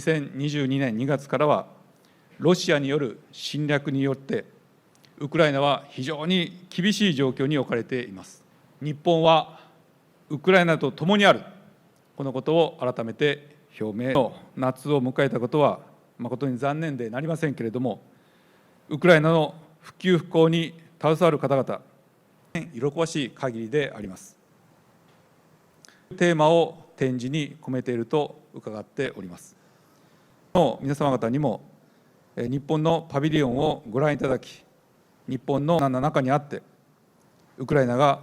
2022年2月からはロシアによる侵略によってウクライナは非常に厳しい状況に置かれています。日本はウクライナと共にある。このことを改めて表明。の夏を迎えたことは誠に残念でなりませんけれどもウクライナの復旧復興に携わる方々喜ばしい限りであります。テーマを展示に込めていると伺っております。の皆様方にも、えー日本のパビリオンをご覧いただき、日本の中にあって、ウクライナが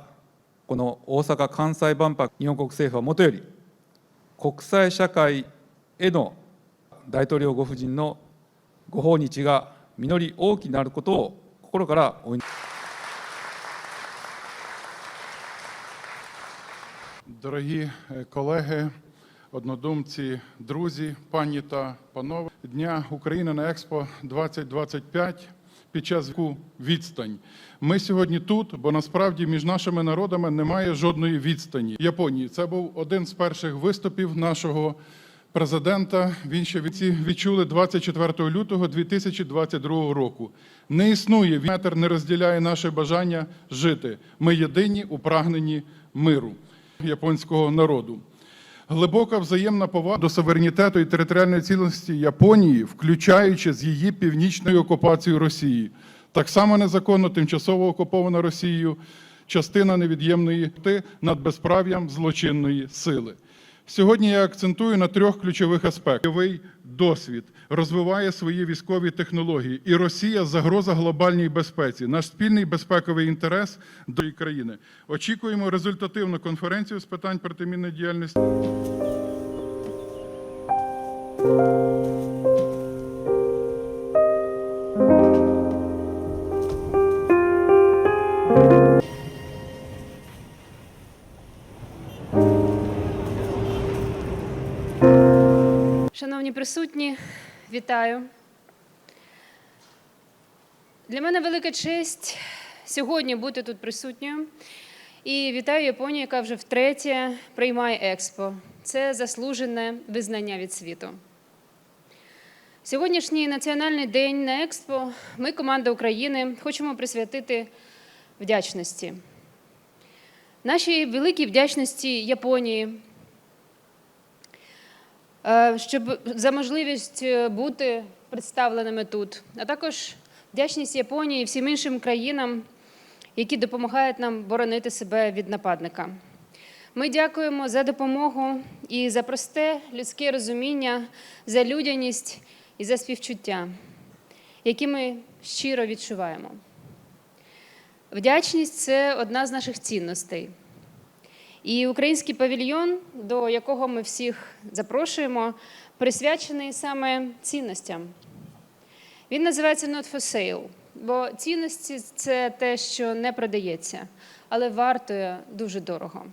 この大阪・関西万博、日本国政府はもとより、国際社会への大統領ご夫人のご訪日が実り大きなることを心からお祈り Дорогі е, колеги, однодумці, друзі, пані та панове, Дня України на Експо 2025 під час відстань. Ми сьогодні тут, бо насправді між нашими народами немає жодної відстані. В Японії це був один з перших виступів нашого президента. Він ще від- відчули 24 лютого 2022 року. Не існує метр, не розділяє наше бажання жити. Ми єдині у прагненні миру японського народу. Глибока взаємна повага до суверенітету і територіальної цілісності Японії, включаючи з її північною окупацією Росії. Так само незаконно тимчасово окупована Росією частина невід'ємної над безправ'ям злочинної сили. Сьогодні я акцентую на трьох ключових аспектах. Досвід розвиває свої військові технології, і Росія загроза глобальній безпеці. Наш спільний безпековий інтерес до країни. Очікуємо результативну конференцію з питань протимінної діяльності. Шановні присутні, вітаю. Для мене велика честь сьогодні бути тут присутньою. І вітаю Японію, яка вже втретє приймає експо. Це заслужене визнання від світу. Сьогоднішній національний день на експо ми, команда України, хочемо присвятити вдячності. Нашій великій вдячності Японії, щоб за можливість е, бути представленими тут, а також вдячність Японії і всім іншим країнам, які допомагають нам боронити себе від нападника. Ми дякуємо за допомогу і за просте людське розуміння, за людяність і за співчуття, які ми щиро відчуваємо. Вдячність це одна з наших цінностей. І український павільйон, до якого ми всіх запрошуємо, присвячений саме цінностям. Він називається Not for sale, бо цінності це те, що не продається, але вартує дуже дорого.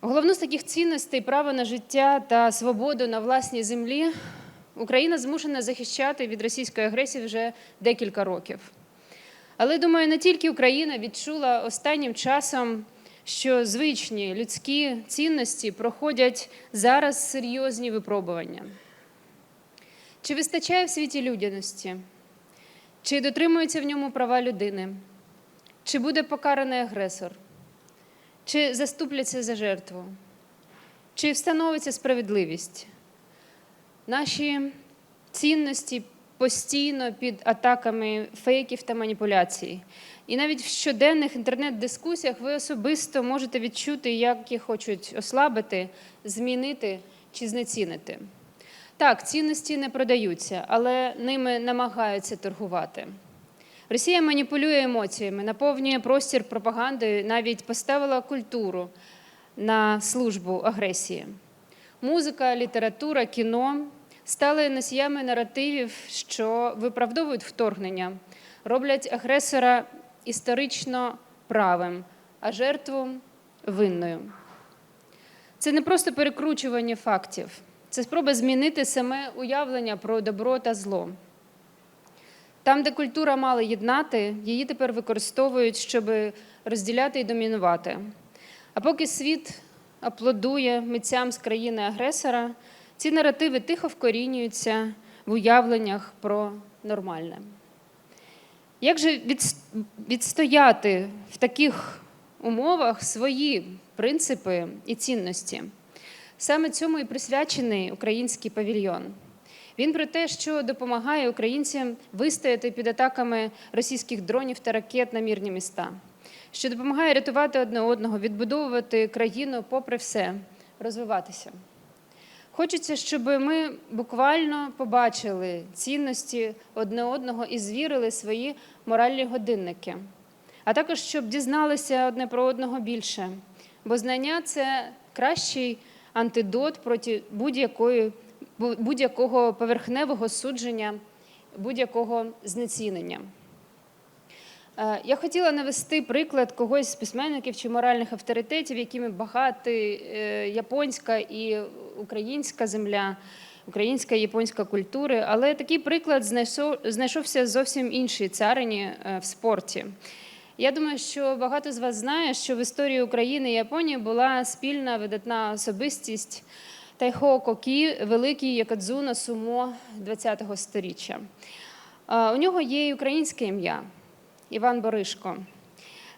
Головну з таких цінностей право на життя та свободу на власній землі Україна змушена захищати від російської агресії вже декілька років. Але думаю, не тільки Україна відчула останнім часом, що звичні людські цінності проходять зараз серйозні випробування. Чи вистачає в світі людяності? Чи дотримуються в ньому права людини? Чи буде покараний агресор? Чи заступляться за жертву? Чи встановиться справедливість? Наші цінності постійно під атаками фейків та маніпуляцій. І навіть в щоденних інтернет-дискусіях ви особисто можете відчути, як їх хочуть ослабити, змінити чи знецінити. Так, цінності не продаються, але ними намагаються торгувати. Росія маніпулює емоціями, наповнює простір пропагандою, навіть поставила культуру на службу агресії. Музика, література, кіно стали носіями наративів, що виправдовують вторгнення, роблять агресора історично правим, а жертву винною. Це не просто перекручування фактів, це спроба змінити саме уявлення про добро та зло. Там, де культура мала єднати, її тепер використовують, щоб розділяти і домінувати. А поки світ аплодує митцям з країни-агресора, ці наративи тихо вкорінюються в уявленнях про нормальне. Як же відстояти в таких умовах свої принципи і цінності? Саме цьому і присвячений український павільйон. Він про те, що допомагає українцям вистояти під атаками російських дронів та ракет на мирні міста, що допомагає рятувати одне одного, відбудовувати країну попри все, розвиватися. Хочеться, щоб ми буквально побачили цінності одне одного і звірили свої моральні годинники, а також щоб дізналися одне про одного більше. Бо знання це кращий антидот проти будь-якої, будь-якого поверхневого судження, будь-якого знецінення. Е, Я хотіла навести приклад когось з письменників чи моральних авторитетів, якими багаті е, японська і українська земля, українська і японська культури. Але такий приклад знайшовся зовсім іншій царині е, в спорті. Я думаю, що багато з вас знає, що в історії України і Японії була спільна видатна особистість Тайхо Кокі, великий Якадзуна Сумо ХХ століття. Е, У нього є і українське ім'я Іван Боришко.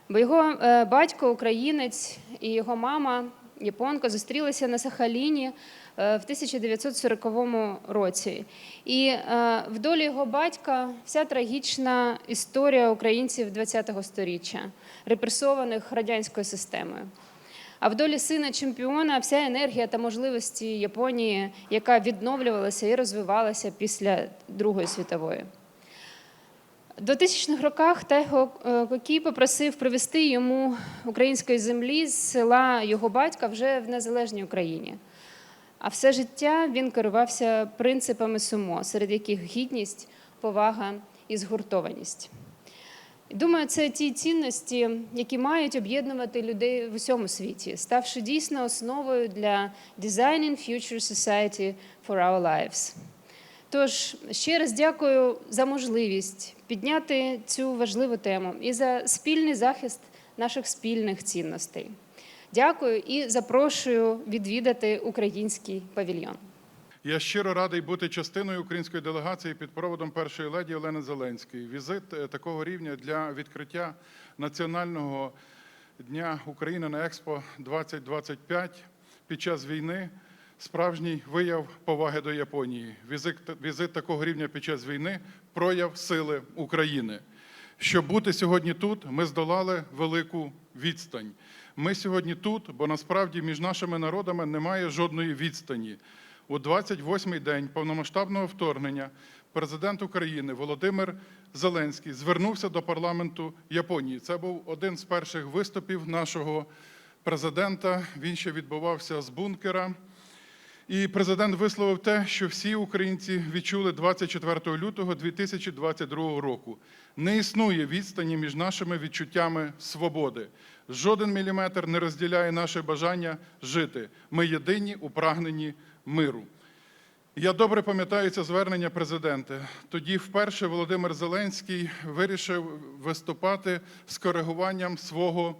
Бо його е, батько українець і його мама японка зустрілися на Сахаліні е, в 1940 році. І е, в долі його батька вся трагічна історія українців ХХ століття, репресованих радянською системою. А в долі сина чемпіона вся енергія та можливості Японії, яка відновлювалася і розвивалася після Другої світової. В 2000-х роках Тайго е, Кокі попросив привезти йому української землі з села його батька вже в незалежній Україні. А все життя він керувався принципами сумо, серед яких гідність, повага і згуртованість. Думаю, це ті цінності, які мають об'єднувати людей в усьому світі, ставши дійсно основою для Designing Future Society for Our Lives. Тож ще раз дякую за можливість підняти цю важливу тему і за спільний захист наших спільних цінностей. Дякую і запрошую відвідати український павільйон. Я щиро радий бути частиною української делегації під проводом першої леді Олени Зеленської. Візит е, такого рівня для відкриття національного дня України на Експо 2025 під час війни. Справжній вияв поваги до Японії. Візит, візит такого рівня під час війни прояв сили України. Щоб бути сьогодні тут, ми здолали велику відстань. Ми сьогодні тут, бо насправді між нашими народами немає жодної відстані. У 28-й день повномасштабного вторгнення президент України Володимир Зеленський звернувся до парламенту Японії. Це був один з перших виступів нашого президента. Він ще відбувався з бункера. І президент висловив те, що всі українці відчули 24 лютого 2022 року. Не існує відстані між нашими відчуттями свободи. Жоден міліметр не розділяє наше бажання жити. Ми єдині у прагненні миру. Я добре пам'ятаю це звернення президента. Тоді вперше Володимир Зеленський вирішив виступати з коригуванням свого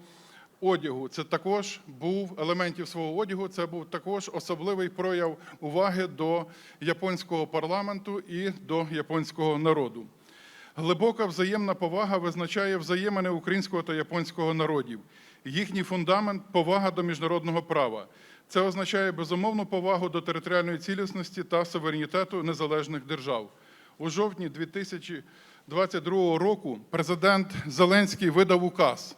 одягу. Це також був елементів свого одягу. Це був також особливий прояв уваги до японського парламенту і до японського народу. Глибока взаємна повага визначає взаємини українського та японського народів. Їхній фундамент повага до міжнародного права. Це означає безумовну повагу до територіальної цілісності та суверенітету незалежних держав. у жовтні 2022 року президент Зеленський видав указ,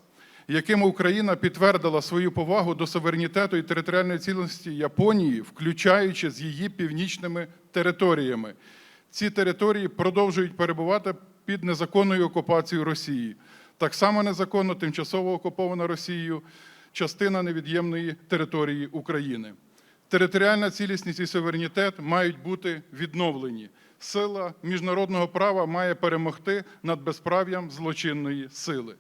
яким Україна підтвердила свою повагу до суверенітету і територіальної цілісності Японії, включаючи з її північними територіями. Ці території продовжують перебувати під незаконною окупацією Росії. Так само незаконно тимчасово окупована Росією частина невід'ємної території України. Територіальна цілісність і суверенітет мають бути відновлені. Сила міжнародного права має перемогти над безправ'ям злочинної сили.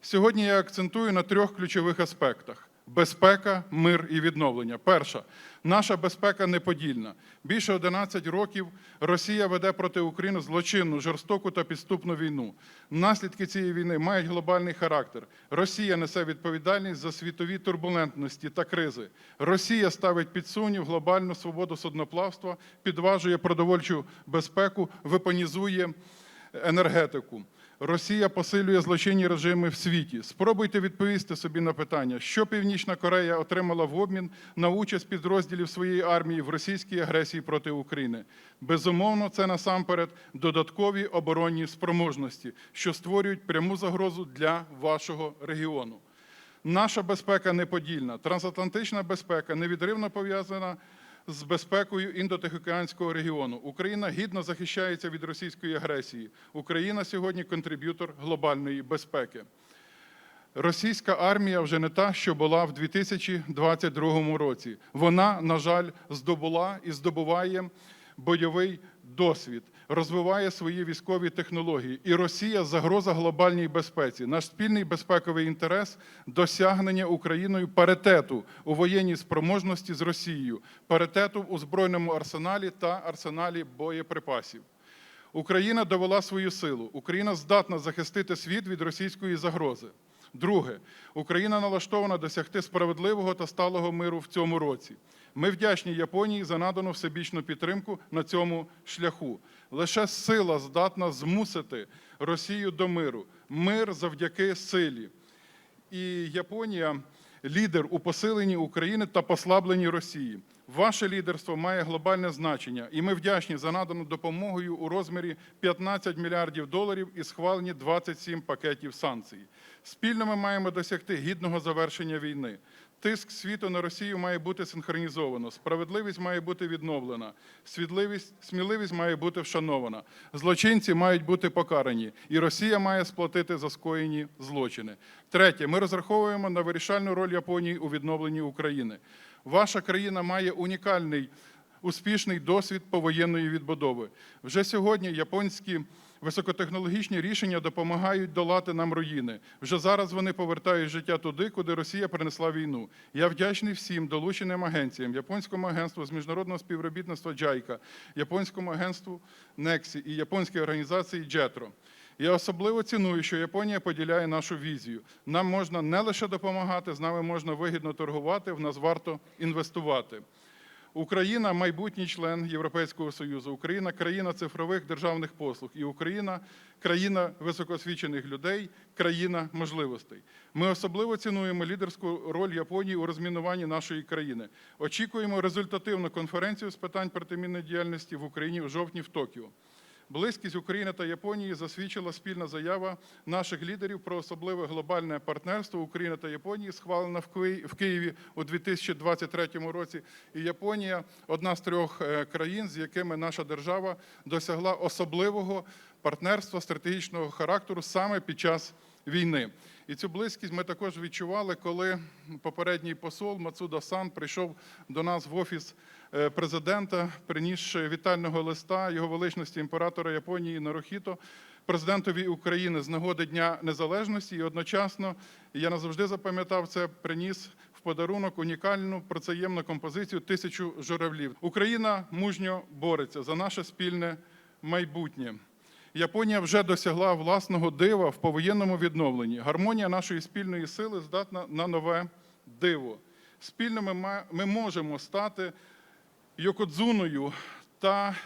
Сьогодні я акцентую на трьох ключових аспектах: безпека, мир і відновлення. Перша наша безпека неподільна. Більше 11 років Росія веде проти України злочинну, жорстоку та підступну війну. Наслідки цієї війни мають глобальний характер. Росія несе відповідальність за світові турбулентності та кризи. Росія ставить під сумнів глобальну свободу судноплавства, підважує продовольчу безпеку, вепонізує енергетику. Росія посилює злочинні режими в світі. Спробуйте відповісти собі на питання, що Північна Корея отримала в обмін на участь підрозділів своєї армії в російській агресії проти України. Безумовно, це насамперед додаткові оборонні спроможності, що створюють пряму загрозу для вашого регіону. Наша безпека неподільна. Трансатлантична безпека невідривно пов'язана з безпекою індотихоокеанського регіону. Україна гідно захищається від російської агресії. Україна сьогодні контриб'ютор глобальної безпеки. Російська армія вже не та, що була в 2022 році. Вона, на жаль, здобула і здобуває бойовий досвід, розвиває свої військові технології. І Росія загроза глобальній безпеці. Наш спільний безпековий інтерес досягнення Україною паритету у воєнній спроможності з Росією, паритету у збройному арсеналі та арсеналі боєприпасів. Україна довела свою силу. Україна здатна захистити світ від російської загрози. Друге, Україна налаштована досягти справедливого та сталого миру в цьому році. Ми вдячні Японії за надану всебічну підтримку на цьому шляху. Лише сила здатна змусити Росію до миру. Мир завдяки силі. І Японія лідер у посиленні України та послабленні Росії. Ваше лідерство має глобальне значення, і ми вдячні за надану допомогою у розмірі 15 мільярдів доларів і схвалені 27 пакетів санкцій. Спільно ми маємо досягти гідного завершення війни. Тиск світу на Росію має бути синхронізовано, справедливість має бути відновлена, свідливість, сміливість має бути вшанована. Злочинці мають бути покарані, і Росія має сплатити за скоєні злочини. Третє, ми розраховуємо на вирішальну роль Японії у відновленні України. Ваша країна має унікальний успішний досвід повоєнної відбудови. Вже сьогодні японські високотехнологічні рішення допомагають долати нам руїни. Вже зараз вони повертають життя туди, куди Росія принесла війну. Я вдячний всім долученим агенціям, японському агентству з міжнародного співробітництва JICA, японському агентству NEXI і японській організації JETRO. Я особливо ціную, що Японія поділяє нашу візію. Нам можна не лише допомагати, з нами можна вигідно торгувати, в нас варто інвестувати. Україна майбутній член Європейського Союзу, Україна країна цифрових державних послуг, і Україна країна високоосвічених людей, країна можливостей. Ми особливо цінуємо лідерську роль Японії у розмінуванні нашої країни. Очікуємо результативну конференцію з питань протимінної діяльності в Україні у жовтні в Токіо. Близькість України та Японії засвідчила спільна заява наших лідерів про особливе глобальне партнерство України та Японії, схвалена в Києві у 2023 році. І Японія одна з трьох е, країн, з якими наша держава досягла особливого партнерства стратегічного характеру саме під час війни. І цю близькість ми також відчували, коли попередній посол Мацуда Сан прийшов до нас в офіс президента, принісши вітального листа його величності імператора Японії Нарухіто, президентові України з нагоди Дня Незалежності. І одночасно я назавжди запам'ятав це, приніс в подарунок унікальну процеємну композицію Тисячу журавлів. Україна мужньо бореться за наше спільне майбутнє. Японія вже досягла власного дива в повоєнному відновленні. Гармонія нашої спільної сили здатна на нове диво. Спільно ми, ми можемо стати Йокодзуною та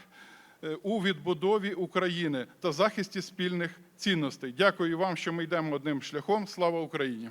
е, у відбудові України та захисті спільних цінностей. Дякую вам, що ми йдемо одним шляхом. Слава Україні!